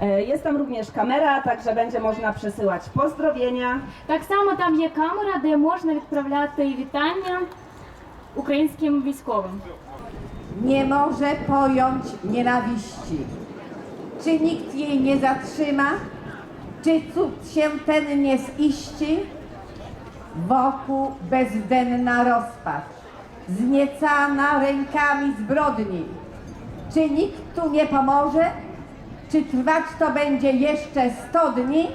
E, jest tam również kamera, także będzie można przesyłać pozdrowienia. Tak samo tam jest kamera, gdzie można odprawiać witania ukraińskim wojskowym nie może pojąć nienawiści. Czy nikt jej nie zatrzyma? Czy cud się ten nie ziści? Wokół bezdenna rozpacz, zniecana rękami zbrodni. Czy nikt tu nie pomoże? Czy trwać to będzie jeszcze sto dni?